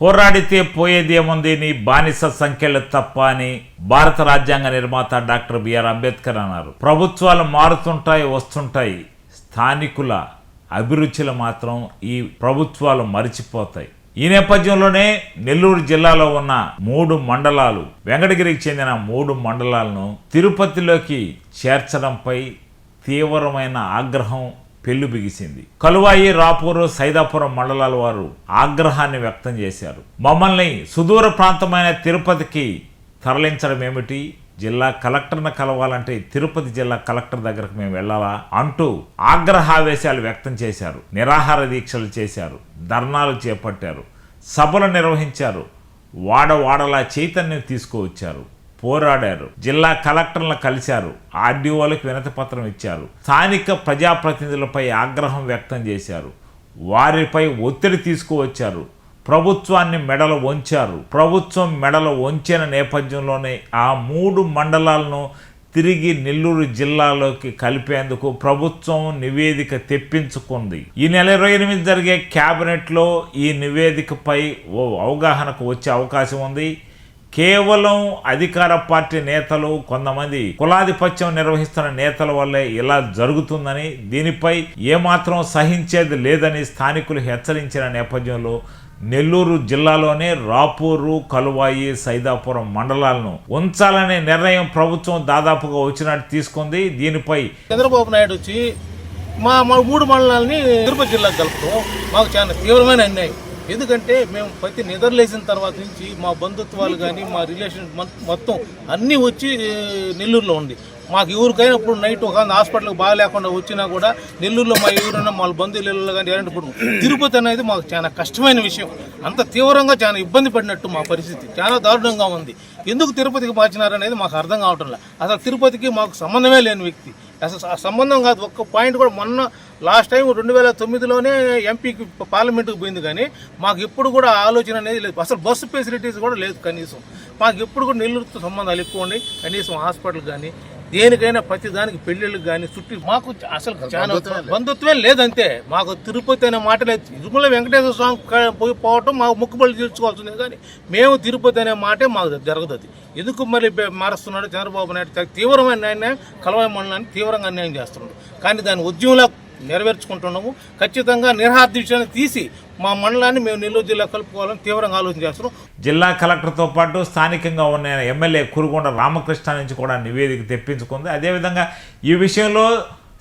పోరాడితే పోయేదేముంది నీ బానిస సంఖ్యలు తప్ప అని భారత రాజ్యాంగ నిర్మాత డాక్టర్ బిఆర్ అంబేద్కర్ అన్నారు. ప్రభుత్వాలు మారుతుంటాయి వస్తుంటాయి. స్థానికుల అభిరుచులు మాత్రం ఈ ప్రభుత్వాలు మరిచిపోతాయి. ఈ నేపథ్యంలోనే నెల్లూరు జిల్లాలో ఉన్న మూడు మండలాలు వెంకటగిరికి చెందిన మూడు మండలాలను తిరుపతిలోకి చేర్చడంపై తీవ్రమైన ఆగ్రహం పెళ్ళు బిగిసింది. కలువాయి రాపూరు సైదాపురం మండలాల వారు ఆగ్రహాన్ని వ్యక్తం చేశారు. మమ్మల్ని సుదూర ప్రాంతమైన తిరుపతికి తరలించడం ఏమిటి? జిల్లా కలెక్టర్ను కలవాలంటే తిరుపతి జిల్లా కలెక్టర్ దగ్గరకు మేము వెళ్ళాలా? అంటూ ఆగ్రహావేశాలు వ్యక్తం చేశారు. నిరాహార దీక్షలు చేశారు. ధర్నాలు చేపట్టారు. సభలు నిర్వహించారు. వాడవాడలా చైతన్యం తీసుకువచ్చారు. పోరాడారు. జిల్లా కలెక్టర్లను కలిశారు. ఆర్డీఓలకు వినతి పత్రం ఇచ్చారు. స్థానిక ప్రజాప్రతినిధులపై ఆగ్రహం వ్యక్తం చేశారు. వారిపై ఒత్తిడి తీసుకువచ్చారు. ప్రభుత్వాన్ని మెడలు వంచారు. ప్రభుత్వం మెడలు వంచిన నేపథ్యంలోనే ఆ మూడు మండలాలను తిరిగి నెల్లూరు జిల్లాలోకి కలిపేందుకు ప్రభుత్వం నివేదిక తెప్పించుకుంది. ఈ నెల ఇరవై ఎనిమిది జరిగే క్యాబినెట్లో ఈ నివేదికపై ఓ అవగాహనకు వచ్చే అవకాశం ఉంది. కేవలం అధికార పార్టీ నేతలు కొంతమంది కులాధిపత్యం నిర్వహిస్తున్న నేతల వల్లే ఇలా జరుగుతుందని దీనిపై ఏమాత్రం సహించేది లేదని స్థానికులు హెచ్చరించిన నేపథ్యంలో నెల్లూరు జిల్లాలోనే రాపూరు కలువాయి సైదాపురం మండలాలను ఉంచాలనే నిర్ణయం ప్రభుత్వం దాదాపుగా వచ్చినట్టు తీసుకుంది. దీనిపై చంద్రబాబు నాయుడు వచ్చి మా మా మూడు మండలాలని తిరుపతి జిల్లాకు కలుపుతాం. మాకు చాలా తీవ్రమైన అన్యాయం. ఎందుకంటే మేము ప్రతి నిద్రలేసిన తర్వాత నుంచి మా బంధుత్వాలు కానీ మా రిలేషన్ మొత్తం అన్నీ వచ్చి నెల్లూరులో ఉంది. మాకు ఎవరికైనా ఇప్పుడు నైట్ ఒక హాస్పిటల్కి బాగాలేకుండా వచ్చినా కూడా నెల్లూరులో మా ఎవరైనా మా బంధువులు కానీ ఎలాంటి ఇప్పుడు తిరుపతి అనేది మాకు చాలా కష్టమైన విషయం. అంత తీవ్రంగా చాలా ఇబ్బంది పడినట్టు మా పరిస్థితి. చాలా దారుణంగా ఉంది. ఎందుకు తిరుపతికి మార్చినారనేది మాకు అర్థం కావటం లేదు. అసలు తిరుపతికి మాకు సంబంధమే లేని వ్యక్తి. అసలు సంబంధం కాదు. ఒక్క పాయింట్ కూడా మొన్న లాస్ట్ టైం రెండు వేల తొమ్మిదిలోనే ఎంపీకి పార్లమెంటుకు పోయింది కానీ మాకు ఎప్పుడు కూడా ఆలోచన అనేది లేదు. అసలు బస్సు ఫెసిలిటీస్ కూడా లేదు కనీసం. మాకు ఎప్పుడు కూడా నెల్లూరుతో సంబంధాలు ఎక్కువ ఉన్నాయి. కనీసం హాస్పిటల్ కానీ దేనికైనా ప్రతి దానికి పెళ్ళిళ్ళకి కానీ చుట్టూ మాకు అసలు చాలా బంధుత్వం లేదంతే. మాకు తిరుపతి అనే మాట లేదు. తిరుమల వెంకటేశ్వర స్వామి పోయి పోవటం మాకు ముక్కుబడి తీర్చుకోవాల్సింది కానీ మేము తిరుపతి అనే మాటే మాకు జరగదు అది. ఎందుకు మరి మారుస్తున్నాడు చంద్రబాబు నాయుడు? తీవ్రమైన అన్యాయం కలవాయి మండలాన్ని తీవ్రంగా అన్యాయం చేస్తున్నాడు. కానీ దాని ఉద్యమంలా నెరవేర్చుకుంటున్నాము. ఖచ్చితంగా నిర్హార్దించాన్ని తీసి మా మండలాన్ని మేము నెల్లూరు జిల్లా కలుపుకోవాలని తీవ్రంగా ఆలోచన చేస్తున్నాం. జిల్లా కలెక్టర్తో పాటు స్థానికంగా ఉన్న ఎమ్మెల్యే కురుగొండ రామకృష్ణ నుంచి కూడా నివేదిక తెప్పించుకుంది. అదేవిధంగా ఈ విషయంలో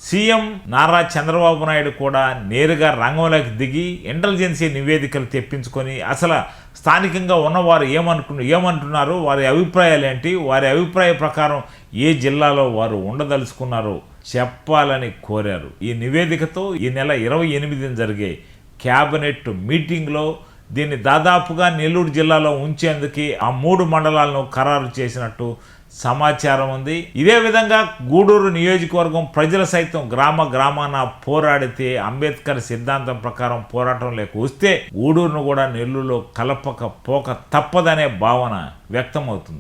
సీఎం నారా చంద్రబాబు నాయుడు కూడా నేరుగా రంగంలోకి దిగి ఇంటెలిజెన్సీ నివేదికలు తెప్పించుకొని అసలు స్థానికంగా ఉన్నవారు ఏమనుకు ఏమంటున్నారు? వారి అభిప్రాయాలు ఏంటి వారి అభిప్రాయ ప్రకారం ఏ జిల్లాలో వారు ఉండదలుచుకున్నారో? చెప్పాలని కోరారు. ఈ నివేదికతో ఈ నెల ఇరవై ఎనిమిదిన జరిగే క్యాబినెట్ మీటింగ్లో దీన్ని దాదాపుగా నెల్లూరు జిల్లాలో ఉంచేందుకు ఆ మూడు మండలాలను ఖరారు చేసినట్టు సమాచారం ఉంది. ఇదే విధంగా గూడూరు నియోజకవర్గం ప్రజలు సైతం గ్రామ గ్రామాన పోరాడితే అంబేద్కర్ సిద్ధాంతం ప్రకారం పోరాటం లేక వస్తే గూడూరును కూడా నెల్లూరులో కలపక పోక తప్పదనే భావన వ్యక్తమవుతుంది.